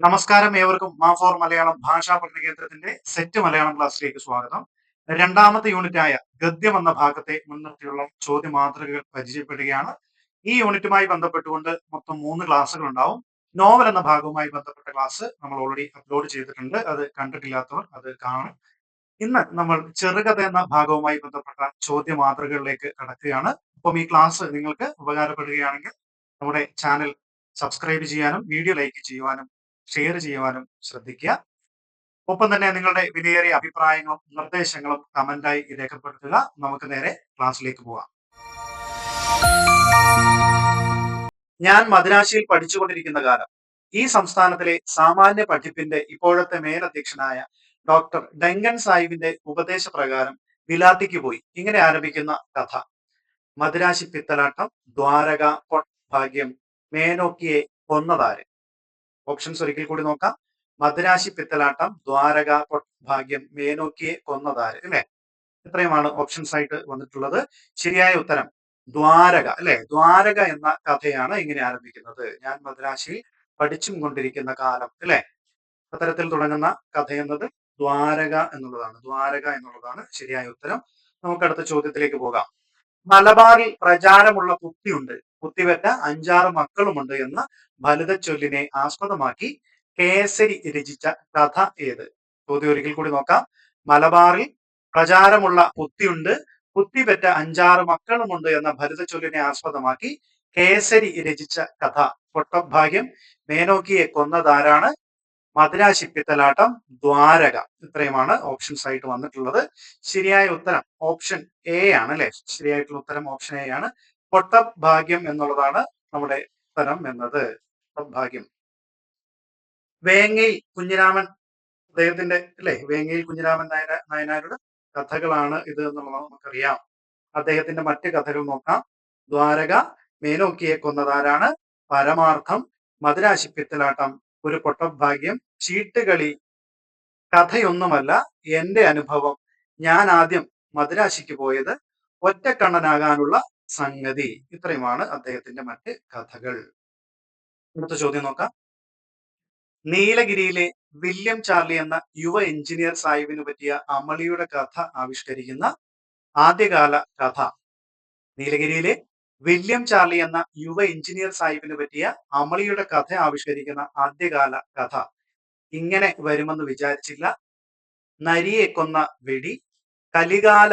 നമസ്കാരം ഏവർക്കും. മാ ഫോർ മലയാളം ഭാഷാ പഠന കേന്ദ്രത്തിന്റെ സെറ്റ് മലയാളം ക്ലാസ്സിലേക്ക് സ്വാഗതം. രണ്ടാമത്തെ യൂണിറ്റ് ആയ ഗദ്യം എന്ന ഭാഗത്തെ മുൻനിർത്തിയുള്ള ചോദ്യ മാതൃകകൾ പരിചയപ്പെടുകയാണ്. ഈ യൂണിറ്റുമായി ബന്ധപ്പെട്ടുകൊണ്ട് മൊത്തം മൂന്ന് ക്ലാസ്സുകൾ ഉണ്ടാവും. നോവൽ എന്ന ഭാഗവുമായി ബന്ധപ്പെട്ട ക്ലാസ് നമ്മൾ ഓൾറെഡി അപ്ലോഡ് ചെയ്തിട്ടുണ്ട്. അത് കണ്ടിട്ടില്ലാത്തവർ അത് കാണണം ഇന്ന് നമ്മൾ ചെറുകഥ എന്ന ഭാഗവുമായി ബന്ധപ്പെട്ട ചോദ്യ മാതൃകകളിലേക്ക് കടക്കുകയാണ്. അപ്പം ഈ ക്ലാസ് നിങ്ങൾക്ക് ഉപകാരപ്പെടുകയാണെങ്കിൽ നമ്മുടെ ചാനൽ സബ്സ്ക്രൈബ് ചെയ്യാനും വീഡിയോ ലൈക്ക് ചെയ്യുവാനും ഷെയർ ചെയ്യുവാനും ശ്രദ്ധിക്കുക. ഒപ്പം തന്നെ നിങ്ങളുടെ വിലയേറിയ അഭിപ്രായങ്ങളും നിർദ്ദേശങ്ങളും കമന്റായി രേഖപ്പെടുത്തുക. നമുക്ക് നേരെ ക്ലാസ്സിലേക്ക് പോകാം. ഞാൻ മദ്രാശിയിൽ പഠിച്ചുകൊണ്ടിരിക്കുന്ന കാലം. ഈ സംസ്ഥാനത്തിലെ സാമാന്യ പഠിപ്പിന്റെ ഇപ്പോഴത്തെ മേലധ്യക്ഷനായ ഡോക്ടർ ഡെങ്കൻ സാഹിബിന്റെ ഉപദേശപ്രകാരം വിലാത്തിക്ക് പോയി. ഇങ്ങനെ ആരംഭിക്കുന്ന കഥ. മദ്രാശി പിത്തലാട്ടം ദ്വാരക ഭാഗ്യം മേനോക്കിയെ കൊന്നതാര്? ഓപ്ഷൻസ് ഒരിക്കൽ കൂടി നോക്കാം. മദ്രാശി പിത്തലാട്ടം ദ്വാരക ഭാഗ്യം മേനോക്കിയെ കൊന്നതാര് അല്ലെ? ഇത്രയുമാണ് ഓപ്ഷൻസ് ആയിട്ട് വന്നിട്ടുള്ളത്. ശരിയായ ഉത്തരം ദ്വാരക അല്ലെ? ദ്വാരക എന്ന കഥയാണ് ഇങ്ങനെ ആരംഭിക്കുന്നത്. ഞാൻ മദ്രാശിയിൽ പഠിച്ചും കൊണ്ടിരിക്കുന്ന കാലം അല്ലെ? അത്തരത്തിൽ തുടങ്ങുന്ന കഥ എന്നത് ദ്വാരക എന്നുള്ളതാണ്. ദ്വാരക എന്നുള്ളതാണ് ശരിയായ ഉത്തരം. നമുക്ക് അടുത്ത ചോദ്യത്തിലേക്ക് പോകാം. മലബാറിൽ പ്രചാരമുള്ള കുത്തിയുണ്ട്. കുത്തിവെറ്റ അഞ്ചാറ് മക്കളുമുണ്ട് എന്ന ഫലിത ചൊല്ലിനെ ആസ്പദമാക്കി കേസരി രചിച്ച കഥ ഏത്? ചോദ്യം ഒരിക്കൽ കൂടി നോക്കാം. മലബാറിൽ പ്രചാരമുള്ള കുത്തിയുണ്ട്. കുത്തിപെറ്റ അഞ്ചാറ് മക്കളുമുണ്ട് എന്ന ഭരത ചൊല്ലിനെ ആസ്പദമാക്കി കേസരി രചിച്ച കഥ. പൊട്ടഭാഗ്യം മേനോക്കിയെ കൊന്നതാരാണ്? മധുരാശിപ്പിത്തലാട്ടം ദ്വാരക ഇത്രയുമാണ് ഓപ്ഷൻസ് ആയിട്ട് വന്നിട്ടുള്ളത്. ശരിയായ ഉത്തരം ഓപ്ഷൻ എ ആണ് അല്ലെ? ശരിയായിട്ടുള്ള ഉത്തരം ഓപ്ഷൻ എ ആണ്. ഭാഗ്യം എന്നുള്ളതാണ് നമ്മുടെ ഉത്തരം എന്നത്. ഭാഗ്യം വേങ്ങയിൽ കുഞ്ഞിരാമൻ അദ്ദേഹത്തിന്റെ അല്ലെ? വേങ്ങയിൽ കുഞ്ഞിരാമൻ നായര നായനാരുടെ കഥകളാണ് ഇത് എന്നുള്ളത് നമുക്കറിയാം. അദ്ദേഹത്തിന്റെ മറ്റ് കഥകൾ നോക്കാം. ദ്വാരക മേനോക്കിയെ കൊന്നതാരാണ്? പരമാർത്ഥം മധുരാശിപ്പിത്തലാട്ടം ഒരു പൊട്ടഭാഗ്യം ചീട്ടുകളി കഥയൊന്നുമല്ല എന്റെ അനുഭവം. ഞാൻ ആദ്യം മദ്രാശിക്ക് പോയത് ഒറ്റക്കണ്ണനാകാനുള്ള സംഗതി. ഇത്രയുമാണ് അദ്ദേഹത്തിന്റെ മറ്റ് കഥകൾ. അടുത്ത ചോദ്യം നോക്കാം. നീലഗിരിയിലെ വില്യം ചാർലി എന്ന യുവ എഞ്ചിനീയർ സാഹിബിന് പറ്റിയ അമളിയുടെ കഥ ആവിഷ്കരിക്കുന്ന ആദ്യകാല കഥ. നീലഗിരിയിലെ വില്യം ചാർലി എന്ന യുവ എഞ്ചിനീയർ സാഹിബിന് പറ്റിയ അമളിയുടെ കഥ ആവിഷ്കരിക്കുന്ന ആദ്യകാല കഥ. ഇങ്ങനെ വരുമെന്ന് വിചാരിച്ചില്ല. നരിയെ കൊന്ന വെടി കലികാല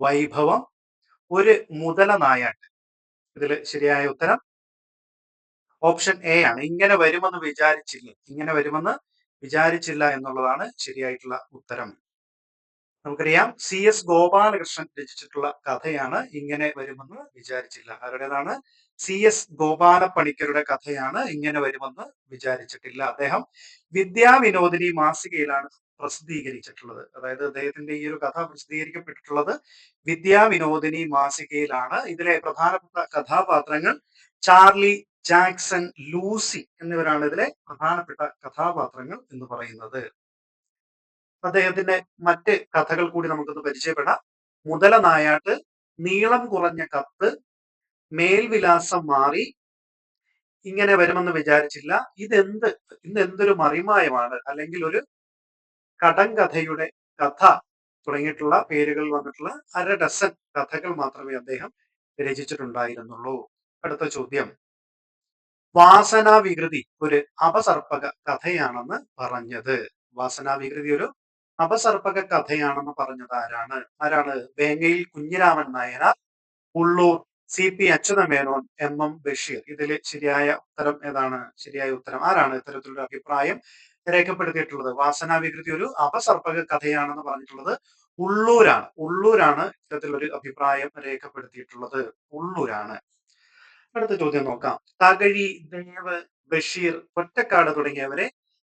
വൈഭവം ഒരു മുതല നായാട്ട്. ഇതിൽ ശരിയായ ഉത്തരം? ഓപ്ഷൻ എ ആണ്. ഇങ്ങനെ വരുമെന്ന് വിചാരിച്ചില്ല. ഇങ്ങനെ വരുമെന്ന് വിചാരിച്ചില്ല എന്നുള്ളതാണ് ശരിയായിട്ടുള്ള ഉത്തരം. നമുക്കറിയാം സി എസ് ഗോപാലകൃഷ്ണൻ രചിച്ചിട്ടുള്ള കഥയാണ് ഇങ്ങനെ വരുമെന്ന് വിചാരിച്ചില്ല. ആരുടേതാണ്? സി എസ് ഗോപാല പണിക്കരുടെ കഥയാണ് ഇങ്ങനെ വരുമെന്ന് വിചാരിച്ചിട്ടില്ല. അദ്ദേഹം വിദ്യാവിനോദിനി മാസികയിലാണ് പ്രസിദ്ധീകരിച്ചിട്ടുള്ളത്. അതായത് അദ്ദേഹത്തിന്റെ ഈ ഒരു കഥ പ്രസിദ്ധീകരിക്കപ്പെട്ടിട്ടുള്ളത് വിദ്യാവിനോദിനി മാസികയിലാണ്. ഇതിലെ പ്രധാനപ്പെട്ട കഥാപാത്രങ്ങൾ ചാർലി ജാക്സൺ ലൂസി എന്നിവരാണ് ഇതിലെ പ്രധാനപ്പെട്ട കഥാപാത്രങ്ങൾ എന്ന് പറയുന്നത്. അദ്ദേഹത്തിന്റെ മറ്റ് കഥകൾ കൂടി നമുക്കൊന്ന് പരിചയപ്പെടാം. മുതല നായാട്ട് നീളം കുറഞ്ഞ കത്ത് മേൽവിലാസം മാറി ഇങ്ങനെ വരുമെന്ന് വിചാരിച്ചില്ല. ഇതെന്ത് ഇന്ന് എന്തൊരു മറിമായമാണ്? അല്ലെങ്കിൽ ഒരു കടങ്കഥയുടെ കഥ തുടങ്ങിയിട്ടുള്ള പേരുകൾ വന്നിട്ടുള്ള അര ഡസൻ കഥകൾ മാത്രമേ അദ്ദേഹം രചിച്ചിട്ടുണ്ടായിരുന്നുള്ളൂ. അടുത്ത ചോദ്യം. വാസനാ വികൃതി ഒരു അപസർപ്പക കഥയാണെന്ന് പറഞ്ഞത്. വാസനാ വികൃതി ഒരു അപസർപ്പക കഥയാണെന്ന് പറഞ്ഞത് ആരാണ്? ആരാണ്? Vengayil Kunhiraman Nayanar Ulloor C P Achuthamenon M M Basheer. ഇതിൽ ശരിയായ ഉത്തരം ഏതാണ്? ശരിയായ ഉത്തരം ആരാണ്? ഇത്തരത്തിലൊരു അഭിപ്രായം രേഖപ്പെടുത്തിയിട്ടുള്ളത്. വാസനാ വികൃതി ഒരു അപസർപ്പക കഥയാണെന്ന് പറഞ്ഞിട്ടുള്ളത് ഉള്ളൂരാണ്. ഉള്ളൂരാണ് ഇത്തരത്തിലൊരു അഭിപ്രായം രേഖപ്പെടുത്തിയിട്ടുള്ളത്. ഉള്ളൂരാണ്. അടുത്ത ചോദ്യം നോക്കാം. തകഴി ദേവ് ബഷീർ ഒറ്റക്കാട് തുടങ്ങിയവരെ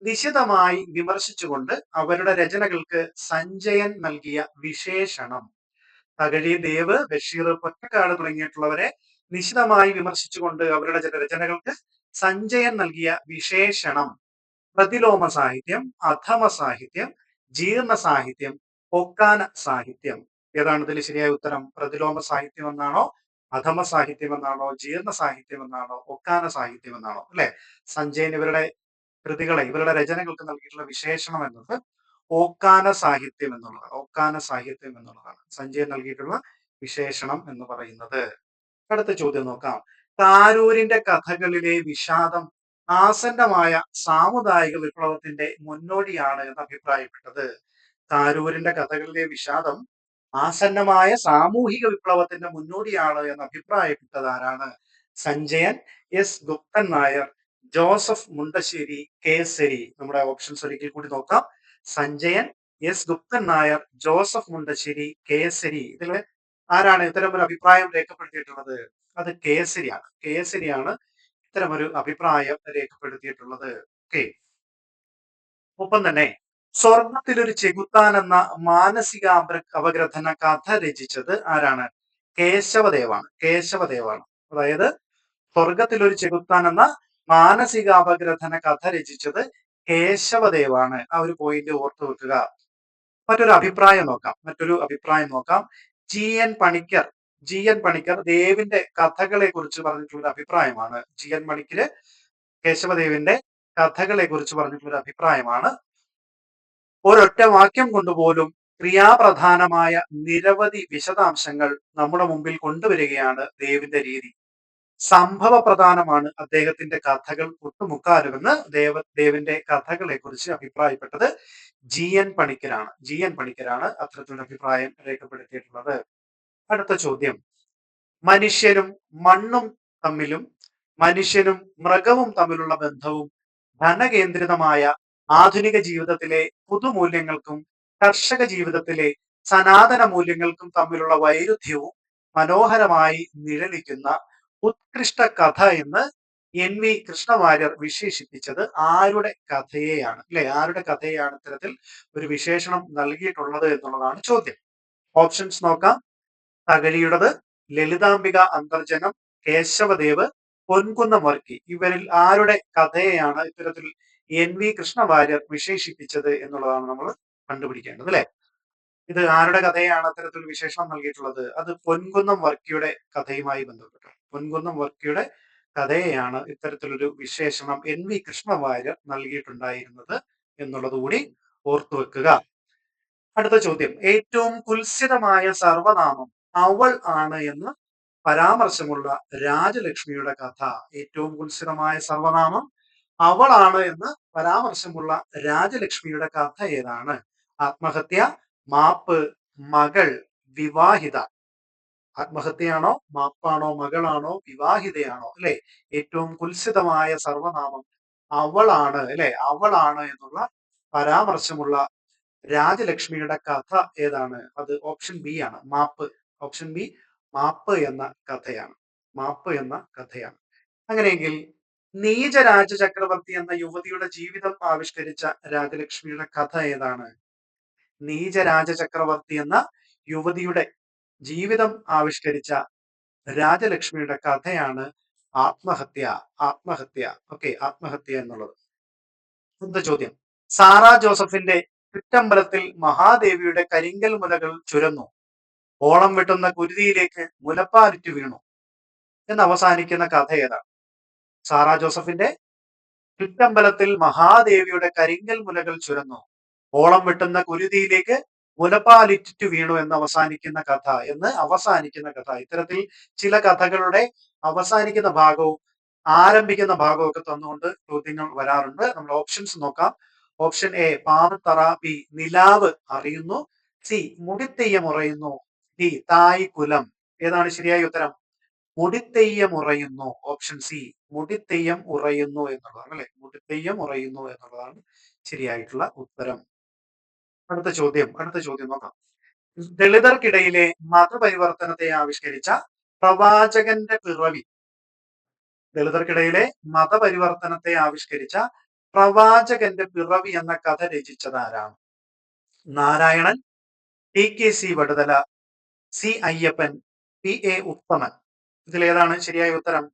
നിശിതമായി വിമർശിച്ചുകൊണ്ട് അവരുടെ രചനകൾക്ക് സഞ്ജയൻ നൽകിയ വിശേഷണം. തകഴി ദേവ് ബഷീർ പൊറ്റക്കാട് തുടങ്ങിയിട്ടുള്ളവരെ നിശിതമായി വിമർശിച്ചുകൊണ്ട് അവരുടെ രചനകൾക്ക് സഞ്ജയൻ നൽകിയ വിശേഷണം. പ്രതിലോമ സാഹിത്യം അധമ സാഹിത്യം ജീർണ സാഹിത്യം ഒക്കാന സാഹിത്യം. ഏതാണ് ഇതിൽ ശരിയായ ഉത്തരം? പ്രതിലോമ സാഹിത്യം എന്നാണോ അധമ സാഹിത്യം എന്നാണോ ജീർണ സാഹിത്യം എന്നാണോ ഒക്കാന സാഹിത്യം എന്നാണോ? അല്ലെ? സഞ്ജയൻ ഇവരുടെ കൃതികളെ ഇവരുടെ രചനകൾക്ക് നൽകിയിട്ടുള്ള വിശേഷണം എന്നത് ഓക്കാന സാഹിത്യം എന്നുള്ളതാണ്. ഓക്കാന സാഹിത്യം എന്നുള്ളതാണ്. സഞ്ജയൻ നൽകിയിട്ടുള്ള വിശേഷണം എന്ന് പറയുന്നത്. അടുത്ത ചോദ്യം നോക്കാം. താരൂരിന്റെ കഥകളിലെ വിഷാദം ആസന്നമായ സാമുദായിക വിപ്ലവത്തിന്റെ മുന്നോടിയാണ് എന്ന് അഭിപ്രായപ്പെട്ടത്. താരൂരിന്റെ കഥകളിലെ വിഷാദം ആസന്നമായ സാമൂഹിക വിപ്ലവത്തിന്റെ മുന്നോടിയാണ് എന്ന് അഭിപ്രായപ്പെട്ടത് ആരാണ് സഞ്ജയൻ എസ്. ഗുപ്തൻ നായർ ജോസഫ് മുണ്ടശ്ശേരി കേസരി. നമ്മുടെ ഓപ്ഷൻസ് ഒരിക്കൽ കൂടി നോക്കാം. സഞ്ജയൻ എസ്. ഗുപ്തൻ നായർ ജോസഫ് മുണ്ടശ്ശേരി കേസരി. ഇതിൽ ആരാണ് ഇത്തരം ഒരു അഭിപ്രായം രേഖപ്പെടുത്തിയിട്ടുള്ളത്? അത് കേസരിയാണ്. കേസരിയാണ് ഇത്തരം ഒരു അഭിപ്രായം രേഖപ്പെടുത്തിയിട്ടുള്ളത്. ഓക്കെ ഒപ്പം തന്നെ സ്വർണത്തിലൊരു ചെകുത്താൻ എന്ന മാനസിക അപഗ്രഥന കഥ രചിച്ചത് ആരാണ്? കേശവദേവാണ്. കേശവദേവാണ്. അതായത് സ്വർഗത്തിലൊരു ചെകുത്താൻ എന്ന മാനസിക അപഗ്രഥന കഥ രചിച്ചത് കേശവദേവാണ്. ആ ഒരു പോയിന്റ് ഓർത്തു വെക്കുക. മറ്റൊരു അഭിപ്രായം നോക്കാം. മറ്റൊരു അഭിപ്രായം നോക്കാം. G N Panicker. G N Panicker ദേവിന്റെ കഥകളെ കുറിച്ച് പറഞ്ഞിട്ടുള്ള അഭിപ്രായമാണ്. ജി എൻ പണിക്കര് കേശവദേവിന്റെ കഥകളെ കുറിച്ച് പറഞ്ഞിട്ടുള്ള അഭിപ്രായമാണ്. ഒരൊറ്റ വാക്യം കൊണ്ടുപോലും ക്രിയാപ്രധാനമായ നിരവധി വിശദാംശങ്ങൾ നമ്മുടെ മുമ്പിൽ കൊണ്ടുവരികയാണ് ദേവിന്റെ രീതി. സംഭവ പ്രധാനമാണ് അദ്ദേഹത്തിന്റെ കഥകൾ ഒട്ടുമുക്കാലുമെന്ന് ദേവ ദേവിന്റെ കഥകളെ കുറിച്ച് അഭിപ്രായപ്പെട്ടത് ജി എൻ പണിക്കരാണ്. ജി എൻ പണിക്കരാണ് അത്തരത്തിലുള്ള അഭിപ്രായം രേഖപ്പെടുത്തിയിട്ടുള്ളത്. അടുത്ത ചോദ്യം. മനുഷ്യനും മണ്ണും തമ്മിലും മനുഷ്യനും മൃഗവും തമ്മിലുള്ള ബന്ധവും ധനകേന്ദ്രിതമായ ആധുനിക ജീവിതത്തിലെ പുതുമൂല്യങ്ങൾക്കും കർഷക ജീവിതത്തിലെ സനാതന മൂല്യങ്ങൾക്കും തമ്മിലുള്ള വൈരുദ്ധ്യവും മനോഹരമായി നിഴലിക്കുന്ന ഉത്കൃഷ്ട കഥ എന്ന് എൻ വി കൃഷ്ണവാര്യർ വിശേഷിപ്പിച്ചത് ആരുടെ കഥയെയാണ് അല്ലെ? ആരുടെ കഥയെയാണ് ഇത്തരത്തിൽ ഒരു വിശേഷണം നൽകിയിട്ടുള്ളത് എന്നുള്ളതാണ് ചോദ്യം. ഓപ്ഷൻസ് നോക്കാം. തകഴിയുടേത് ലളിതാംബിക അന്തർജനം കേശവദേവ് പൊൻകുന്ന വർക്കി ഇവരിൽ ആരുടെ കഥയെയാണ് ഇത്തരത്തിൽ എൻ വി കൃഷ്ണവാര്യർ വിശേഷിപ്പിച്ചത് എന്നുള്ളതാണ് നമ്മൾ കണ്ടുപിടിക്കേണ്ടത് അല്ലെ? ഇത് ആരുടെ കഥയാണ് അത്തരത്തിൽ വിശേഷണം നൽകിയിട്ടുള്ളത്? അത് പൊൻകുന്നം വർക്കിയുടെ കഥയുമായി ബന്ധപ്പെട്ടു പൊൻകുന്നം വർക്കിയുടെ കഥയെയാണ് ഇത്തരത്തിലൊരു വിശേഷണം എൻ വി കൃഷ്ണവാര്യർ നൽകിയിട്ടുണ്ടായിരുന്നത് എന്നുള്ളതുകൂടി ഓർത്തു വെക്കുക. അടുത്ത ചോദ്യം. ഏറ്റവും കുൽസിതമായ സർവനാമം അവൾ ആണ് എന്ന് പരാമർശമുള്ള രാജലക്ഷ്മിയുടെ കഥ. ഏറ്റവും കുൽസിതമായ സർവനാമം അവളാണ് എന്ന് പരാമർശമുള്ള രാജലക്ഷ്മിയുടെ കഥ ഏതാണ്? ആത്മഹത്യ മാപ്പ് മകൾ വിവാഹിത ആത്മഹത്യയാണോ മാപ്പാണോ മകളാണോ വിവാഹിതയാണോ അല്ലെ? ഏറ്റവും കുൽസിതമായ സർവനാമം അവളാണ് അല്ലെ? അവളാണ് എന്നുള്ള പരാമർശമുള്ള രാജലക്ഷ്മിയുടെ കഥ ഏതാണ്? അത് ഓപ്ഷൻ ബി ആണ്. മാപ്പ്. ഓപ്ഷൻ ബി മാപ്പ് എന്ന കഥയാണ്. മാപ്പ് എന്ന കഥയാണ്. അങ്ങനെയെങ്കിൽ നീച രാജചക്രവർത്തി എന്ന യുവതിയുടെ ജീവിതം ആവിഷ്കരിച്ച രാജലക്ഷ്മിയുടെ കഥ ഏതാണ്? നീച രാജചക്രവർത്തി എന്ന യുവതിയുടെ ജീവിതം ആവിഷ്കരിച്ച രാജലക്ഷ്മിയുടെ കഥയാണ് ആത്മഹത്യ ആത്മഹത്യ. ഓക്കെ ആത്മഹത്യ എന്നുള്ളത്. അടുത്ത ചോദ്യം. സാറാ ജോസഫിന്റെ ചുറ്റമ്പലത്തിൽ മഹാദേവിയുടെ കരിങ്കൽ മുലകൾ ചുരന്നു. ഓളം വെട്ടുന്ന കുരുതിയിലേക്ക് മുലപ്പാലിറ്റു വീണു. എന്ന് അവസാനിക്കുന്ന കഥ ഏതാണ്? സാറാ ജോസഫിന്റെ ചുറ്റമ്പലത്തിൽ മഹാദേവിയുടെ കരിങ്കൽ മുലകൾ ചുരന്നു. ഓളം വെട്ടുന്ന കുരുതിയിലേക്ക് മുലപ്പാലിറ്റു വീണു എന്ന് അവസാനിക്കുന്ന കഥ എന്ന് അവസാനിക്കുന്ന കഥ. ഇത്തരത്തിൽ ചില കഥകളുടെ അവസാനിക്കുന്ന ഭാഗവും ആരംഭിക്കുന്ന ഭാഗവും ഒക്കെ തന്നുകൊണ്ട് ചോദ്യങ്ങൾ വരാറുണ്ട്. നമ്മൾ ഓപ്ഷൻസ് നോക്കാം. ഓപ്ഷൻ എ പാവത്തറ ബി നിലാവ് അറിയുന്നു. സി മുടിത്തെയ്യം ഉറയുന്നു. ഡി തായ് കുലം ഏതാണ് ശരിയായ ഉത്തരം? മുടിത്തെയ്യം ഉറയുന്നു. ഓപ്ഷൻ സി മുടിത്തെയ്യം ഉറയുന്നു എന്നുള്ളതാണ് അല്ലെ? മുടിത്തെയ്യം ഉറയുന്നു എന്നുള്ളതാണ് ശരിയായിട്ടുള്ള ഉത്തരം. അടുത്ത ചോദ്യം അടുത്ത ചോദ്യം നോക്കാം. ദളിതർക്കിടയിലെ മതപരിവർത്തനത്തെ ആവിഷ്കരിച്ച പ്രവാചകന്റെ പിറവി. ദളിതർക്കിടയിലെ മതപരിവർത്തനത്തെ ആവിഷ്കരിച്ച പ്രവാചകന്റെ പിറവി എന്ന കഥ രചിച്ചത് ആരാണ് Narayanan T K C Vaduthala C Ayyappan P A Uthaman. ഇതിലേതാണ് ശരിയായ ഉത്തരം.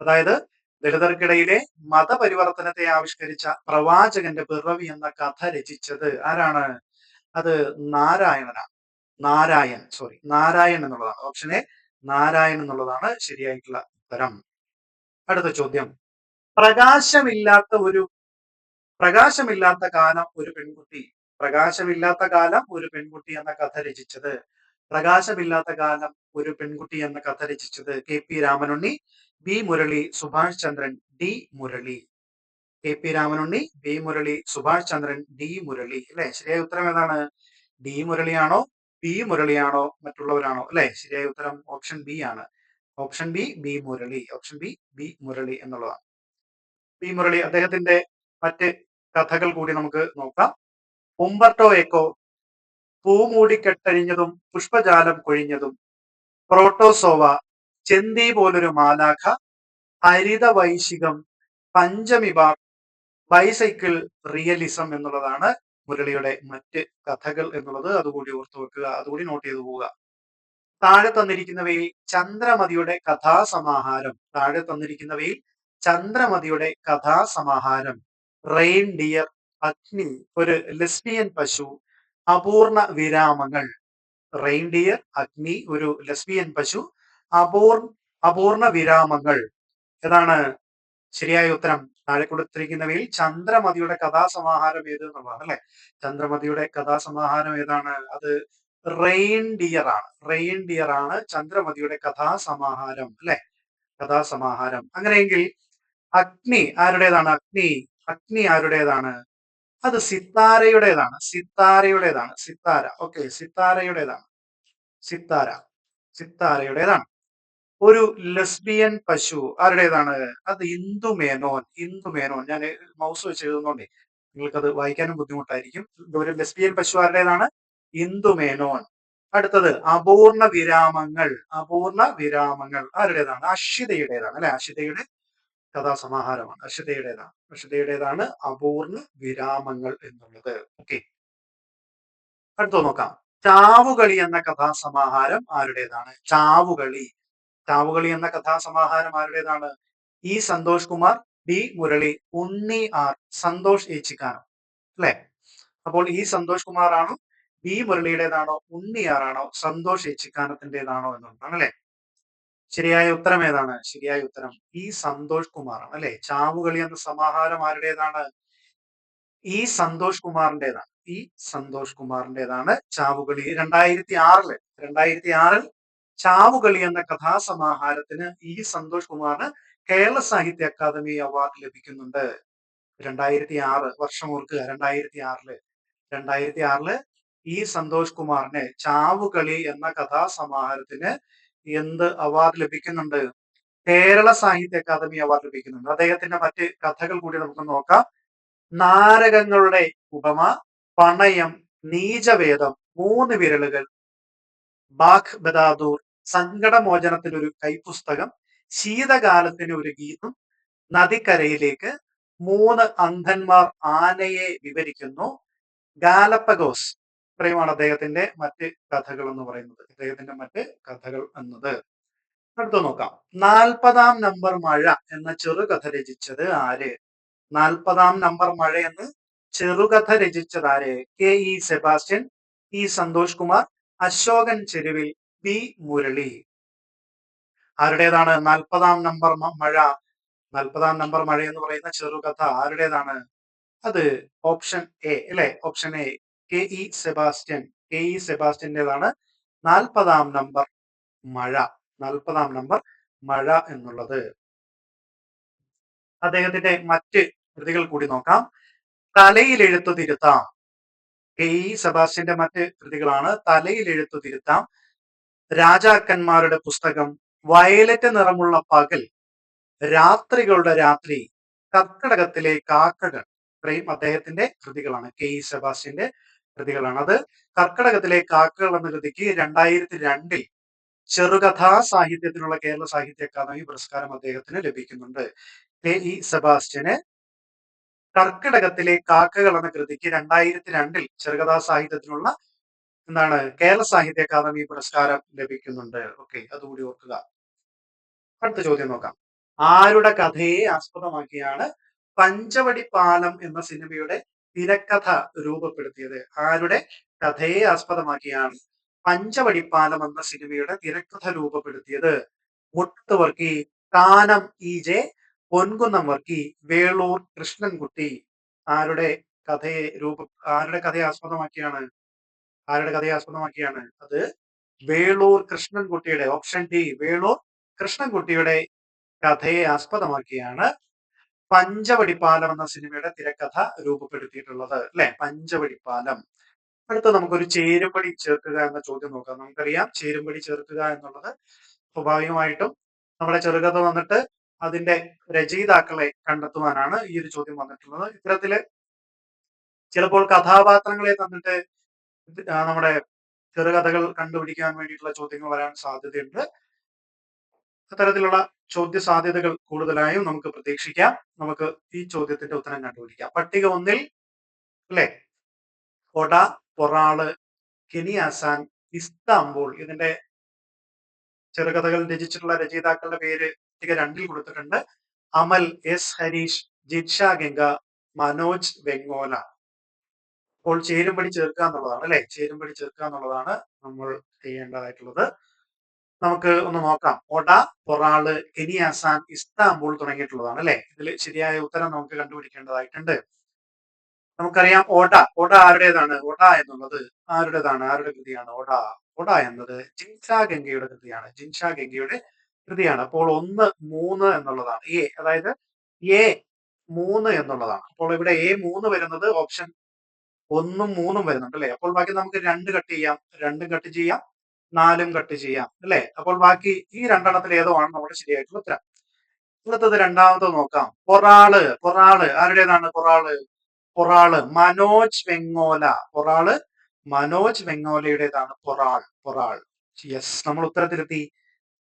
അതായത് ദളിതർക്കിടയിലെ മതപരിവർത്തനത്തെ ആവിഷ്കരിച്ച പ്രവാചകന്റെ പിറവി എന്ന കഥ രചിച്ചത് ആരാണ്? അത് നാരായണനാണ്. നാരായൺ സോറി നാരായൺ എന്നുള്ളതാണ്. ഓപ്ഷൻ എ നാരായൺ എന്നുള്ളതാണ് ശരിയായിട്ടുള്ള ഉത്തരം. അടുത്ത ചോദ്യം. പ്രകാശമില്ലാത്ത ഒരു പ്രകാശമില്ലാത്ത കാലം ഒരു പെൺകുട്ടി. പ്രകാശമില്ലാത്ത കാലം ഒരു പെൺകുട്ടി എന്ന കഥ രചിച്ചത്. പ്രകാശമില്ലാത്ത കാലം ഒരു പെൺകുട്ടി എന്ന കഥ രചിച്ചത് K P Ramanunni B Murali Subhash Chandran D Murali. K P Ramanunni B Murali Subhash Chandran D Murali. അല്ലെ? ശരിയായ ഉത്തരം ഏതാണ്? ഡി മുരളിയാണോ ബി മുരളിയാണോ മറ്റുള്ളവരാണോ? അല്ലെ? ശരിയായ ഉത്തരം ഓപ്ഷൻ ബി ആണ്. Option B B Murali. Option B B Murali എന്നുള്ളതാണ്. ബി മുരളി അദ്ദേഹത്തിന്റെ മറ്റ് കഥകൾ കൂടി നമുക്ക് നോക്കാം. ഉംബർട്ടോ എക്കോ പൂമൂടിക്കെട്ടഴിഞ്ഞതും പുഷ്പജാലം കൊഴിഞ്ഞതും പ്രോട്ടോസോവ ചെന്തി പോലൊരു മാലാഖ ഹരിത വൈശികം പഞ്ചമിബാർ ബൈസൈക്കിൾ റിയലിസം എന്നുള്ളതാണ് മുരളിയുടെ മറ്റ് കഥകൾ എന്നുള്ളത്. അതുകൂടി ഓർത്തു വെക്കുക അതുകൂടി നോട്ട് ചെയ്തു പോവുക. താഴെ തന്നിരിക്കുന്നവയിൽ ചന്ദ്രമതിയുടെ കഥാസമാഹാരം. താഴെ തന്നിരിക്കുന്നവയിൽ ചന്ദ്രമതിയുടെ കഥാസമാഹാരം. റെയിൻ ഡിയർ അഗ്നി ഒരു ലെസ്ബിയൻ പശു അപൂർണ വിരാമങ്ങൾ. റെയിൻ ഡിയർ അഗ്നി ഒരു ലെസ്ബിയൻ പശു അപൂർ അപൂർണ വിരാമങ്ങൾ ഏതാണ് ശരിയായ ഉത്തരം. താഴെ കൊടുത്തിരിക്കുന്നവയിൽ ചന്ദ്രമതിയുടെ കഥാസമാഹാരം ഏത് എന്നുള്ളതാണ് അല്ലെ? ചന്ദ്രമതിയുടെ കഥാസമാഹാരം ഏതാണ്? അത് റെയിൻ ഡിയർ ആണ് റെയിൻ ഡിയർ ആണ് ചന്ദ്രമതിയുടെ കഥാസമാഹാരം അല്ലെ? കഥാസമാഹാരം. അങ്ങനെയെങ്കിൽ അഗ്നി ആരുടേതാണ്? അഗ്നി അഗ്നി ആരുടേതാണ്? അത് സിത്താരയുടേതാണ്. സിത്താരയുടേതാണ്. സിത്താര. ഓക്കെ സിത്താരയുടേതാണ്. സിത്താര. സിത്താരയുടേതാണ്. ഒരു ലെസ്ബിയൻ പശു ആരുടേതാണ്? അത് ഇന്ദു മേനോൻ ഇന്ദു മേനോൻ. ഞാൻ മൗസ് വെച്ച് എഴുതുന്നോണ്ടേ നിങ്ങൾക്കത് വായിക്കാനും ബുദ്ധിമുട്ടായിരിക്കും. ഒരു ലെസ്ബിയൻ പശു ആരുടേതാണ്? ഇന്ദു മേനോൻ. അടുത്തത് അപൂർണ വിരാമങ്ങൾ അപൂർണ വിരാമങ്ങൾ. ആരുടേതാണ്? അക്ഷിതയുടേതാണ് അല്ലെ? അക്ഷിതയുടെ കഥാസമാഹാരമാണ്. അക്ഷിതയുടേതാണ് അക്ഷിതയുടേതാണ് അപൂർണ വിരാമങ്ങൾ എന്നുള്ളത്. ഓക്കെ. അടുത്തത് നോക്കാം. ചാവുകളി എന്ന കഥാസമാഹാരം ആരുടേതാണ്? ചാവുകളി. ചാവുകളി എന്ന കഥാസമാഹാരം ആരുടേതാണ് E Santhosh Kumar D Murali Unni R Santhosh ഏച്ചിക്കാനോ അല്ലെ? അപ്പോൾ ഇ സന്തോഷ് കുമാർ ആണോ ബി മുരളിയുടേതാണോ ഉണ്ണി ആറാണോ സന്തോഷ് ഏച്ചിക്കാനത്തിന്റെതാണോ എന്നുള്ളതാണ് അല്ലെ? ശരിയായ ഉത്തരം ഏതാണ്? ശരിയായ ഉത്തരം ഈ സന്തോഷ് കുമാർ ആണ് അല്ലെ? ചാവുകളി എന്ന സമാഹാരം ആരുടേതാണ് ഈ സന്തോഷ് കുമാറിന്റെതാണ്. ഈ സന്തോഷ് കുമാറിന്റെതാണ് ചാവുകളി. രണ്ടായിരത്തി ആറിൽ രണ്ടായിരത്തി ആറിൽ ചാവുകളി എന്ന കഥാസമാഹാരത്തിന് ഈ സന്തോഷ് കുമാറിന് കേരള സാഹിത്യ അക്കാദമി അവാർഡ് ലഭിക്കുന്നുണ്ട്. രണ്ടായിരത്തി ആറ് വർഷം ഓർക്കുക. രണ്ടായിരത്തി ആറിൽ രണ്ടായിരത്തി ആറിൽ ഈ സന്തോഷ് കുമാറിന് ചാവുകളി എന്ന കഥാസമാഹാരത്തിന് എന്ത് അവാർഡ് ലഭിക്കുന്നുണ്ട്? കേരള സാഹിത്യ അക്കാദമി അവാർഡ് ലഭിക്കുന്നുണ്ട്. അദ്ദേഹത്തിന്റെ മറ്റ് കഥകൾ കൂടി നമുക്ക് നോക്കാം. നാരകങ്ങളുടെ ഉപമ പണയം നീചവേദം മൂന്ന് വിരലുകൾ ബാഖ് ബദാദൂർ സങ്കടമോചനത്തിന് ഒരു കൈപുസ്തകം ശീതകാലത്തിന് ഒരു ഗീതം നദിക്കരയിലേക്ക് മൂന്ന് അന്ധന്മാർ ആനയെ വിവരിക്കുന്നു. ഗാലപ്പഗോസ് ഇത്രയുമാണ് അദ്ദേഹത്തിന്റെ മറ്റ് കഥകൾ എന്ന് പറയുന്നത്. അദ്ദേഹത്തിന്റെ മറ്റ് കഥകൾ എന്നത്. അടുത്ത നോക്കാം. നാൽപ്പതാം നമ്പർ മഴ എന്ന ചെറുകഥ രചിച്ചത് ആര്? നാൽപ്പതാം നമ്പർ മഴ എന്ന് ചെറുകഥ രചിച്ചത് ആര്? K E Sebastian E Santhosh Kumar Ashokan Cheruvil B Murali. ആരുടേതാണ്? നാൽപ്പതാം നമ്പർ മഴ. നാൽപ്പതാം നമ്പർ മഴ എന്ന് പറയുന്ന ചെറുകഥ ആരുടേതാണ്? അത് ഓപ്ഷൻ എ അല്ലെ? Option A K E Sebastian. K E സെബാസ്റ്റ്യന്റെതാണ് നാൽപ്പതാം നമ്പർ മഴ. നാൽപ്പതാം നമ്പർ മഴ എന്നുള്ളത്. അദ്ദേഹത്തിന്റെ മറ്റ് കൃതികൾ കൂടി നോക്കാം. തലയിൽ എഴുത്തു തിരുത്താം. കെ ഇ സെബാസ്റ്റ്യന്റെ മറ്റ് കൃതികളാണ് തലയിൽ എഴുത്തു തിരുത്താം. രാജാക്കന്മാരുടെ പുസ്തകം വയലറ്റ് നിറമുള്ള പകൽ. രാത്രികളുടെ രാത്രി കർക്കടകത്തിലെ കാക്കകൾ. ഇത്രയും അദ്ദേഹത്തിന്റെ കൃതികളാണ്. കെ. ഇ. സെബാസ്റ്റ്യന്റെ കൃതികളാണ്. അത് കർക്കടകത്തിലെ കാക്കകൾ എന്ന കൃതിക്ക് രണ്ടായിരത്തി രണ്ടിൽ ചെറുകഥാ സാഹിത്യത്തിനുള്ള കേരള സാഹിത്യ അക്കാദമി പുരസ്കാരം അദ്ദേഹത്തിന് ലഭിക്കുന്നുണ്ട്. കെ. ഇ. സെബാസ്റ്റ്യന് കർക്കിടകത്തിലെ കാക്കകൾ എന്ന കൃതിക്ക് രണ്ടായിരത്തി രണ്ടിൽ ചെറുകഥാ സാഹിത്യത്തിനുള്ള എന്താണ് കേരള സാഹിത്യ അക്കാദമി പുരസ്കാരം ലഭിക്കുന്നുണ്ട്. ഓക്കെ അതുകൂടി ഓർക്കുക. അടുത്ത ചോദ്യം നോക്കാം. ആരുടെ കഥയെ ആസ്പദമാക്കിയാണ് പഞ്ചവടി പാലം എന്ന സിനിമയുടെ തിരക്കഥ രൂപപ്പെടുത്തിയത്? ആരുടെ കഥയെ ആസ്പദമാക്കിയാണ് പഞ്ചവടി പാലം എന്ന സിനിമയുടെ തിരക്കഥ രൂപപ്പെടുത്തിയത്? Muttathuvarkey Kanam E J Ponkunnam Varkey Veloor Krishnankutty. ആരുടെ കഥയെ രൂപ ആരുടെ കഥയെ ആസ്പദമാക്കിയാണ് ആരുടെ കഥയെ ആസ്പദമാക്കിയാണ്? അത് വേളൂർ കൃഷ്ണൻകുട്ടിയുടെ ഓപ്ഷൻ ഡി വേളൂർ കൃഷ്ണൻകുട്ടിയുടെ കഥയെ ആസ്പദമാക്കിയാണ് പഞ്ചവടിപ്പാലം എന്ന സിനിമയുടെ തിരക്കഥ രൂപപ്പെടുത്തിയിട്ടുള്ളത് അല്ലെ? പഞ്ചവടിപ്പാലം. അടുത്ത നമുക്കൊരു ചേരുംപടി ചേർക്കുക എന്ന ചോദ്യം നോക്കാം. നമുക്കറിയാം ചേരുംപടി ചേർക്കുക എന്നുള്ളത് സ്വാഭാവികമായിട്ടും നമ്മുടെ ചെറുകഥ വന്നിട്ട് അതിന്റെ രചയിതാക്കളെ കണ്ടെത്തുവാനാണ് ഈ ഒരു ചോദ്യം വന്നിട്ടുള്ളത്. ഇത്തരത്തിൽ ചിലപ്പോൾ കഥാപാത്രങ്ങളെ തന്നിട്ട് നമ്മുടെ ചെറുകഥകൾ കണ്ടുപിടിക്കാൻ വേണ്ടിയിട്ടുള്ള ചോദ്യങ്ങൾ വരാൻ സാധ്യതയുണ്ട്. അത്തരത്തിലുള്ള ചോദ്യ സാധ്യതകൾ കൂടുതലായും നമുക്ക് പ്രതീക്ഷിക്കാം. നമുക്ക് ഈ ചോദ്യത്തിന്റെ ഉത്തരം കണ്ടുപിടിക്കാം. പട്ടിക ഒന്നിൽ അല്ലെ? കൊട പൊറാൾ കെനിയാസാൻ ഇസ്താംബൂൾ ഇതിന്റെ ചെറുകഥകൾ രചിച്ചിട്ടുള്ള രചയിതാക്കളുടെ പേര് പട്ടിക രണ്ടിൽ കൊടുത്തിട്ടുണ്ട്. അമൽ എസ്. ഹരീഷ് ജിൻഷ ഗംഗ മനോജ് വെങ്ങോല. അപ്പോൾ ചേരുംപടി ചേർക്കുക എന്നുള്ളതാണ് അല്ലെ? ചേരുംപടി ചേർക്കുക എന്നുള്ളതാണ് നമ്മൾ ചെയ്യേണ്ടതായിട്ടുള്ളത്. നമുക്ക് ഒന്ന് നോക്കാം. ഒഡ പൊറാൾ കെനിയാസാൻ ഇസ്താംബൂൾ തുടങ്ങിയിട്ടുള്ളതാണ് അല്ലെ? ഇതിൽ ശരിയായ ഉത്തരം നമുക്ക് കണ്ടുപിടിക്കേണ്ടതായിട്ടുണ്ട്. നമുക്കറിയാം ഓട ഓട ആരുടേതാണ്? ഓട എന്നുള്ളത് ആരുടേതാണ്? ആരുടെ കൃതിയാണ് ഓട ഓട എന്നത് ജിൻഷാ ഗംഗയുടെ കൃതിയാണ്. ജിൻഷാ ഗംഗയുടെ കൃതിയാണ്. അപ്പോൾ ഒന്ന് മൂന്ന് എന്നുള്ളതാണ്. എ അതായത് എ മൂന്ന് എന്നുള്ളതാണ്. അപ്പോൾ ഇവിടെ എ മൂന്ന് വരുന്നത് ഓപ്ഷൻ ഒന്നും മൂന്നും വരുന്നുണ്ട് അല്ലെ അപ്പോൾ ബാക്കി നമുക്ക് രണ്ട് കട്ട് ചെയ്യാം. രണ്ടും കട്ട് ചെയ്യാം. നാലും കട്ട് ചെയ്യാം. അല്ലെ? അപ്പോൾ ബാക്കി ഈ രണ്ടെണ്ണത്തിൽ ഏതോ ആണ് നമ്മുടെ ശരിയായിട്ടുള്ള ഉത്തരം. അടുത്തത് രണ്ടാമത്തെ നോക്കാം. പൊറാൾ. പൊറാൾ. ആരുടേതാണ് പൊറാൾ? പൊറാൾ. മനോജ് വെങ്ങോല. പൊറാൾ മനോജ് വെങ്ങോലയുടേതാണ് പൊറാൾ. പൊറാൾ. യെസ് നമ്മൾ ഉത്തരത്തിലെത്തി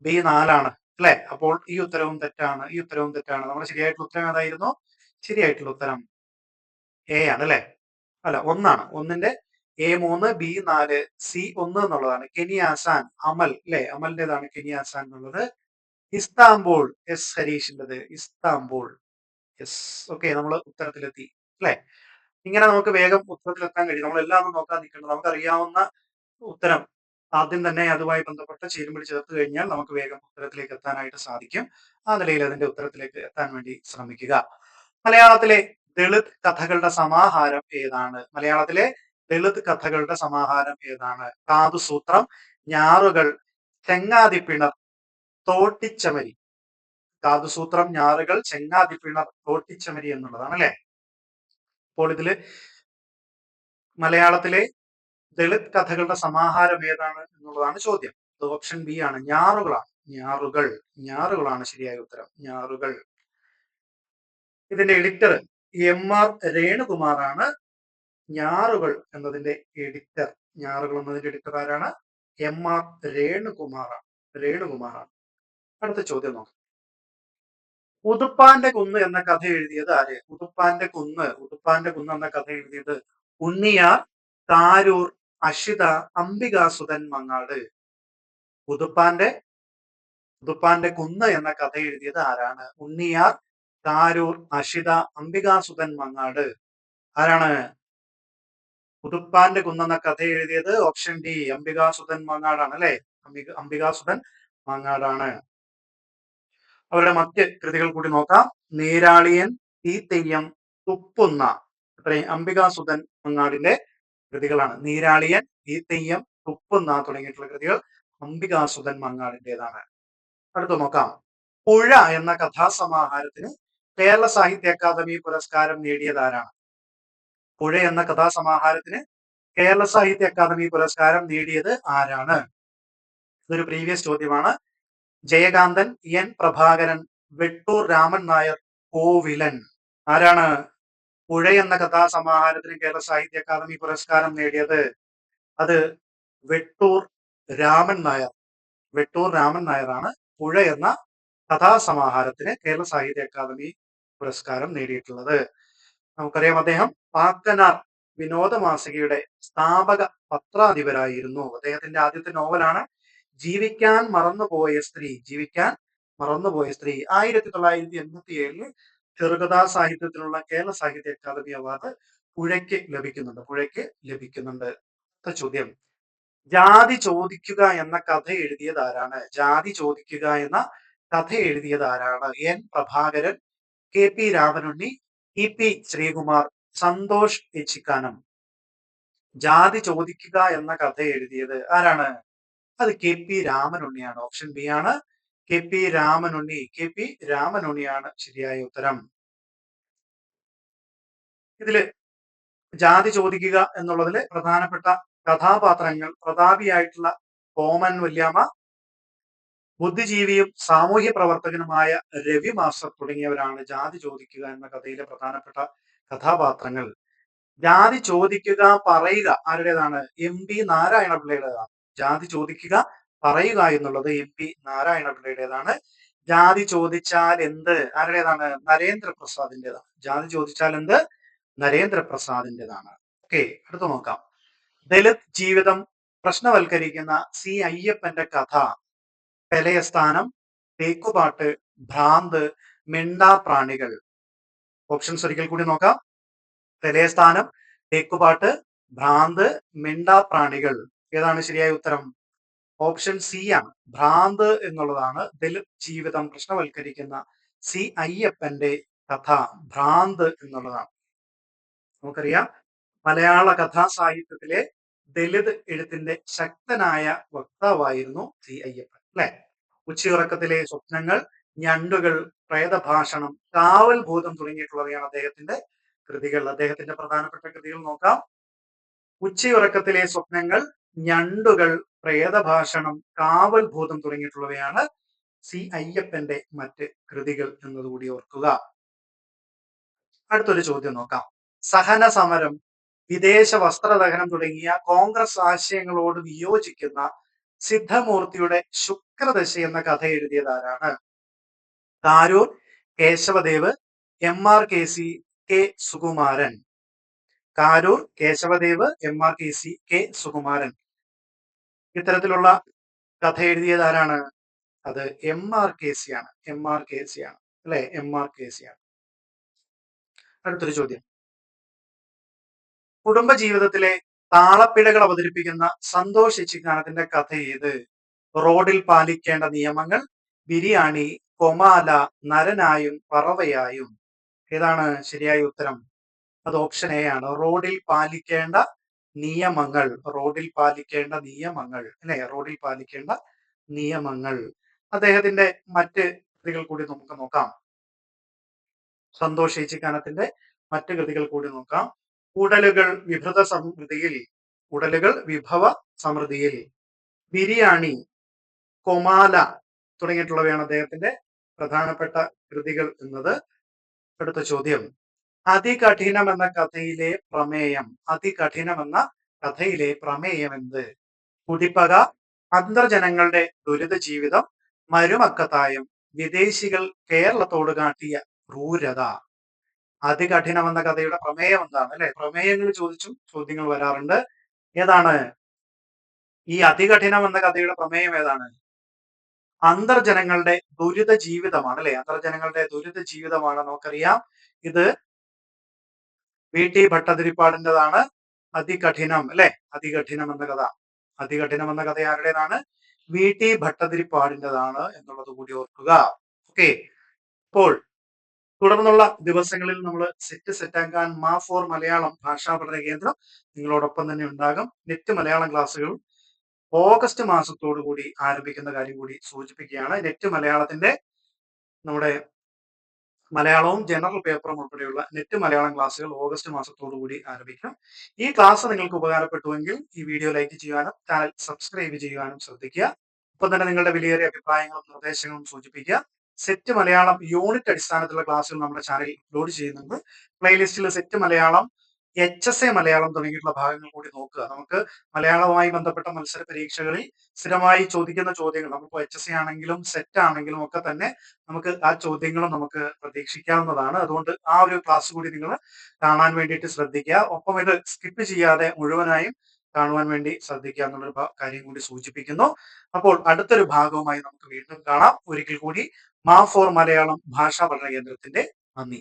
ബി നാലാണ്. അല്ലെ? അപ്പോൾ ഈ ഉത്തരവും തെറ്റാണ്. ഈ ഉത്തരവും തെറ്റാണ്. നമ്മുടെ ശരിയായിട്ടുള്ള ഉത്തരം ഏതായിരുന്നു? ശരിയായിട്ടുള്ള ഉത്തരം എ ആണ് അല്ലെ? അല്ല ഒന്നാണ്. ഒന്നിന്റെ എ മൂന്ന് ബി നാല് സി ഒന്ന് എന്നുള്ളതാണ്. കെനിയാസാൻ അമൽ അല്ലെ അമലിന്റേതാണ് കെനിയാസാൻ എന്നുള്ളത്. ഇസ്താംബൂൾ എസ് ഹരീഷിന്റെത് ഇസ്താംബൂൾ. എസ് ഓക്കെ നമ്മൾ ഉത്തരത്തിലെത്തി. അല്ലെ ഇങ്ങനെ നമുക്ക് വേഗം ഉത്തരത്തിലെത്താൻ കഴിയും. നമ്മൾ എല്ലാം ഒന്നും നോക്കാൻ നിൽക്കേണ്ട നമുക്കറിയാവുന്ന ഉത്തരം ആദ്യം തന്നെ അതുമായി ബന്ധപ്പെട്ട ചേരുമ്പടി ചേർത്ത് കഴിഞ്ഞാൽ നമുക്ക് വേഗം ഉത്തരത്തിലേക്ക് എത്താനായിട്ട് സാധിക്കും. ആ നിലയിൽ അതിന്റെ ഉത്തരത്തിലേക്ക് എത്താൻ വേണ്ടി ശ്രമിക്കുക. മലയാളത്തിലെ ദളിത് കഥകളുടെ സമാഹാരം ഏതാണ്? മലയാളത്തിലെ ദളിത് കഥകളുടെ സമാഹാരം ഏതാണ്? കാതുസൂത്രം ഞാറുകൾ ചെങ്ങാതിപ്പിണർ തോട്ടിച്ചമരി. കാതുസൂത്രം ഞാറുകൾ ചെങ്ങാതിപ്പിണർ തോട്ടിച്ചമരി എന്നുള്ളതാണ് അല്ലെ അപ്പോൾ ഇതിൽ മലയാളത്തിലെ ദളിത് കഥകളുടെ സമാഹാരം ഏതാണ് എന്നുള്ളതാണ് ചോദ്യം. ഓപ്ഷൻ ബി ആണ്. ഞാറുകളാണ്. ഞാറുകൾ. ഞാറുകളാണ് ശരിയായ ഉത്തരം. ഞാറുകൾ. ഇതിന്റെ എഡിറ്റർ എം ആർ രേണുകുമാറാണ് ഞാറുകൾ എന്നതിന്റെ എഡിറ്റർ. ഞാറുകൾ എന്നതിന്റെ എഡിറ്റർ ആരാണ്? എം ആർ രേണുകുമാറാണ്. രേണുകുമാറാണ്. അടുത്ത ചോദ്യം നോക്കാം. ഉതുപ്പാന്റെ കുന്ന് എന്ന കഥ എഴുതിയത് ആര്? ഉതുപ്പാന്റെ കുന്ന്. ഉതുപ്പാന്റെ കുന്ന് എന്ന കഥ എഴുതിയത് ഉണ്ണിയാർ താരൂർ അഷിത അംബികാസുധൻ മങ്ങാട്. ഉതുപ്പാന്റെ ഉതുപ്പാന്റെ കുന്ന് എന്ന കഥ എഴുതിയത് ആരാണ്? ഉണ്ണിയാർ കാരൂർ അഷിത അംബികാസുതൻ മങ്ങാട്. ആരാണ്? പുതുപ്പാന്റെ കുന്നെന്ന കഥ എഴുതിയത് ഓപ്ഷൻ ഡി അംബികാസുതൻ മങ്ങാടാണ് അല്ലെ? അംബിക അംബികാസുതൻ മങ്ങാടാണ്. അവരുടെ മറ്റ് കൃതികൾ കൂടി നോക്കാം. നീരാളിയൻ തീത്തെയ്യം തുപ്പുന്ന ഇത്രയും അംബികാസുതൻ മങ്ങാടിന്റെ കൃതികളാണ്. നീരാളിയൻ തീത്തെയ്യം തുപ്പുന്ന തുടങ്ങിയിട്ടുള്ള കൃതികൾ അംബികാസുധൻ മങ്ങാടിന്റേതാണ്. അടുത്ത് നോക്കാം. പുഴ എന്ന കഥാസമാഹാരത്തിന് കേരള സാഹിത്യ അക്കാദമി പുരസ്കാരം നേടിയതാരാണ് പുഴ എന്ന കഥാസമാഹാരത്തിന് കേരള സാഹിത്യ അക്കാദമി പുരസ്കാരം നേടിയത് ആരാണ്? ഇതൊരു പ്രീവിയസ് ചോദ്യമാണ്. ജയകാന്തൻ എൻ പ്രഭാകരൻ വെട്ടൂർ രാമൻ നായർ കോവിലൻ ആരാണ് പുഴ എന്ന കഥാസമാഹാരത്തിന് കേരള സാഹിത്യ അക്കാദമി പുരസ്കാരം നേടിയത്? അത് വെട്ടൂർ രാമൻ നായർ. വെട്ടൂർ രാമൻ നായരാണ് പുഴ എന്ന കഥാസമാഹാരത്തിന് കേരള സാഹിത്യ അക്കാദമി പുരസ്കാരം നേടിയിട്ടുള്ളത്. നമുക്കറിയാം അദ്ദേഹം പാക്കനാർ വിനോദ മാസികയുടെ സ്ഥാപക പത്രാധിപരായിരുന്നു. അദ്ദേഹത്തിന്റെ ആദ്യത്തെ നോവലാണ് ജീവിക്കാൻ മറന്നുപോയ സ്ത്രീ ജീവിക്കാൻ മറന്നുപോയ സ്ത്രീ. ആയിരത്തി തൊള്ളായിരത്തി എൺപത്തി ഏഴിൽ ചെറുകഥാ സാഹിത്യത്തിനുള്ള കേരള സാഹിത്യ അക്കാദമി അവാർഡ് പുഴയ്ക്ക് ലഭിക്കുന്നുണ്ട്. പുഴയ്ക്ക് ലഭിക്കുന്നുണ്ട്. ചോദ്യം. ജാതി ചോദിക്കുക എന്ന കഥ എഴുതിയത് ആരാണ്? ജാതി ചോദിക്കുക എന്ന കഥ എഴുതിയത് ആരാണ്? N Prabhakaran K P Ramanunni E P Sreekumar Santhosh Echikkanam. ജാതി ചോദിക്കുക എന്ന കഥ എഴുതിയത് ആരാണ്? അത് കെ പി രാമനുണ്ണിയാണ്. ഓപ്ഷൻ ബി ആണ് K P Ramanunni. K P രാമനുണ്ണിയാണ് ശരിയായ ഉത്തരം. ഇതിൽ ജാതി ചോദിക്കുക എന്നുള്ളതിലെ പ്രധാനപ്പെട്ട കഥാപാത്രങ്ങൾ പ്രതാപിയായിട്ടുള്ള കോമൻ വല്യാമ ബുദ്ധിജീവിയും സാമൂഹ്യ പ്രവർത്തകനുമായ രവി മാസ്റ്റർ തുടങ്ങിയവരാണ് ജാതി ചോദിക്കുക എന്ന കഥയിലെ പ്രധാനപ്പെട്ട കഥാപാത്രങ്ങൾ. ജാതി ചോദിക്കുക പറയുക ആരുടേതാണ്? എം പി നാരായണപിള്ളയുടേതാണ്. ജാതി ചോദിക്കുക പറയുക എന്നുള്ളത് എം പി നാരായണപിള്ളയുടേതാണ്. ജാതി ചോദിച്ചാൽ എന്ത്? ആരുടേതാണ്? നരേന്ദ്രപ്രസാദിന്റെതാണ് ജാതി ചോദിച്ചാൽ എന്ത്? നരേന്ദ്രപ്രസാദിന്റെതാണ് ഓക്കെ അടുത്ത് നോക്കാം. ദലിത് ജീവിതം പ്രശ്നവൽക്കരിക്കുന്ന സി അയ്യപ്പന്റെ കഥ. പെലയസ്ഥാനം തേക്കുപാട്ട് ഭ്രാന്ത് മിണ്ടാപ്രാണികൾ ഓപ്ഷൻസ് ഒരിക്കൽ കൂടി നോക്കാം. പെലയസ്ഥാനം തേക്കുപാട്ട് ഭ്രാന്ത് മിണ്ടാപ്രാണികൾ ഏതാണ് ശരിയായ ഉത്തരം? ഓപ്ഷൻ സി ആണ്. ഭ്രാന്ത് എന്നുള്ളതാണ് ദലിത് ജീവിതം പ്രശ്നവൽക്കരിക്കുന്ന സി അയ്യപ്പന്റെ കഥ. ഭ്രാന്ത് എന്നുള്ളതാണ്. നമുക്കറിയാം മലയാള കഥാ സാഹിത്യത്തിലെ ദലിത് എഴുത്തിന്റെ ശക്തനായ വക്താവായിരുന്നു സി അയ്യപ്പൻ. അല്ലെ ഉച്ചയുറക്കത്തിലെ സ്വപ്നങ്ങൾ ഞണ്ടുകൾ പ്രേതഭാഷണം കാവൽ ഭൂതം തുടങ്ങിയിട്ടുള്ളവയാണ് അദ്ദേഹത്തിന്റെ കൃതികൾ. അദ്ദേഹത്തിന്റെ പ്രധാനപ്പെട്ട കൃതികൾ നോക്കാം. ഉച്ചയുറക്കത്തിലെ സ്വപ്നങ്ങൾ ഞണ്ടുകൾ പ്രേതഭാഷണം കാവൽ ഭൂതം തുടങ്ങിയിട്ടുള്ളവയാണ് സി. അയ്യപ്പന്റെ മറ്റ് കൃതികൾ എന്നതുകൂടി ഓർക്കുക. അടുത്തൊരു ചോദ്യം നോക്കാം. സഹന സമരം വിദേശ വസ്ത്രദഹനം തുടങ്ങിയ കോൺഗ്രസ് ആശയങ്ങളോട് വിയോജിക്കുന്ന സിദ്ധമൂർത്തിയുടെ ശുക്രദശ എന്ന കഥ എഴുതിയത് ആരാണ് Tharoor Kesavadev M R K C K Sukumaran. Karoor Kesavadev M R K C K Sukumaran. ഇത്തരത്തിലുള്ള കഥ എഴുതിയത് ആരാണ് അത് എം ആർ കെ സി ആണ്. എം ആർ കെ സി ആണ്. അല്ലെ? എം ആർ കെ സി ആണ്. അടുത്തൊരു ചോദ്യം. കുടുംബജീവിതത്തിലെ താളപ്പിഴകൾ അവതരിപ്പിക്കുന്ന സന്തോഷ് ഇച്ചിക്കാനത്തിന്റെ കഥ ഏത്? റോഡിൽ പാലിക്കേണ്ട നിയമങ്ങൾ ബിരിയാണി കൊമാല നരനായും പറവയായും. ഏതാണ് ശരിയായ ഉത്തരം? അത് ഓപ്ഷൻ എ ആണ്. റോഡിൽ പാലിക്കേണ്ട നിയമങ്ങൾ റോഡിൽ പാലിക്കേണ്ട നിയമങ്ങൾ അല്ലെ? റോഡിൽ പാലിക്കേണ്ട നിയമങ്ങൾ. അദ്ദേഹത്തിന്റെ മറ്റ് കൃതികൾ കൂടി നമുക്ക് നോക്കാം. സന്തോഷ് ഏച്ചിക്കാനത്തിന്റെ മറ്റ് കൃതികൾ കൂടി നോക്കാം. ഉടലുകൾ വിഭൃത സമൃദ്ധിയിൽ ഉടലുകൾ വിഭവ സമൃദ്ധിയിൽ. ബിരിയാണി കൊമാല തുടങ്ങിയിട്ടുള്ളവയാണ് അദ്ദേഹത്തിന്റെ പ്രധാനപ്പെട്ട കൃതികൾ എന്നത്. അടുത്ത ചോദ്യം. അതികഠിനം എന്ന കഥയിലെ പ്രമേയം അതികഠിനം എന്ന കഥയിലെ പ്രമേയം എന്ത്? കുടിപ്പക അന്തർജനങ്ങളുടെ ദുരിത ജീവിതം മരുമക്കത്തായം വിദേശികൾ കേരളത്തോട് കാട്ടിയ ക്രൂരത. അതികഠിനം എന്ന കഥയുടെ പ്രമേയം എന്താണ് അല്ലെ? പ്രമേയങ്ങൾ ചോദിച്ചും ചോദ്യങ്ങൾ വരാറുണ്ട്. ഏതാണ്? ഈ അതികഠിനം എന്ന കഥയുടെ പ്രമേയം ഏതാണ്? അന്തർജനങ്ങളുടെ ദുരിത ജീവിതമാണ് അല്ലെ? അന്തർജനങ്ങളുടെ ദുരിത ജീവിതമാണ് നമുക്കറിയാം. ഇത് വി. ടി. ഭട്ടതിരിപ്പാടിന്റെതാണ് അതികഠിനം അല്ലെ? അതികഠിനം എന്ന കഥ. അതികഠിനം എന്ന കഥ ആരുടേതാണ്? വി. ടി. ഭട്ടതിരിപ്പാടിന്റെതാണ് എന്നുള്ളത് കൂടി ഓർക്കുക. ഓക്കെ. ഇപ്പോൾ തുടർന്നുള്ള ദിവസങ്ങളിൽ നമ്മൾ സെറ്റ് സെറ്റാക്കാൻ മാ ഫോർ മലയാളം ഭാഷാ പഠന കേന്ദ്രം നിങ്ങളോടൊപ്പം തന്നെ ഉണ്ടാകും. നെറ്റ് മലയാളം ക്ലാസ്സുകൾ ഓഗസ്റ്റ് മാസത്തോടു കൂടി ആരംഭിക്കുന്ന കാര്യം കൂടി സൂചിപ്പിക്കുകയാണ്. നെറ്റ് മലയാളത്തിന്റെ നമ്മുടെ മലയാളവും ജനറൽ പേപ്പറും ഉൾപ്പെടെയുള്ള നെറ്റ് മലയാളം ക്ലാസ്സുകൾ ഓഗസ്റ്റ് മാസത്തോടു കൂടി ആരംഭിക്കും. ഈ ക്ലാസ് നിങ്ങൾക്ക് ഉപകാരപ്പെട്ടുവെങ്കിൽ ഈ വീഡിയോ ലൈക്ക് ചെയ്യാനും ചാനൽ സബ്സ്ക്രൈബ് ചെയ്യാനും ശ്രദ്ധിക്കുക. ഒപ്പം തന്നെ നിങ്ങളുടെ വിലയേറിയ അഭിപ്രായങ്ങളും നിർദ്ദേശങ്ങളും സൂചിപ്പിക്കുക. സെറ്റ് മലയാളം യൂണിറ്റ് അടിസ്ഥാനത്തിലുള്ള ക്ലാസ്സുകൾ നമ്മുടെ ചാനൽ അപ്ലോഡ് ചെയ്യുന്നുണ്ട്. പ്ലേലിസ്റ്റിൽ set Malayalam H S A Malayalam തുടങ്ങിയിട്ടുള്ള ഭാഗങ്ങൾ കൂടി നോക്കുക. നമുക്ക് മലയാളവുമായി ബന്ധപ്പെട്ട മത്സര പരീക്ഷകളിൽ സ്ഥിരമായി ചോദിക്കുന്ന ചോദ്യങ്ങൾ നമുക്ക് എച്ച് എസ് എ ആണെങ്കിലും സെറ്റ് ആണെങ്കിലും ഒക്കെ തന്നെ നമുക്ക് ആ ചോദ്യങ്ങളും നമുക്ക് പ്രതീക്ഷിക്കാവുന്നതാണ്. അതുകൊണ്ട് ആ ഒരു ക്ലാസ് കൂടി നിങ്ങൾ കാണാൻ വേണ്ടിയിട്ട് ശ്രദ്ധിക്കുക. ഒപ്പം ഇത് സ്കിപ്പ് ചെയ്യാതെ മുഴുവനായും കാണുവാൻ വേണ്ടി ശ്രദ്ധിക്കുക എന്നുള്ളൊരു കാര്യം കൂടി സൂചിപ്പിക്കുന്നു. അപ്പോൾ അടുത്തൊരു ഭാഗവുമായി നമുക്ക് വീണ്ടും കാണാം. ഒരിക്കൽ കൂടി മാ ഫോർ മലയാളം ഭാഷാ പഠന കേന്ദ്രത്തിന്റെ നന്ദി.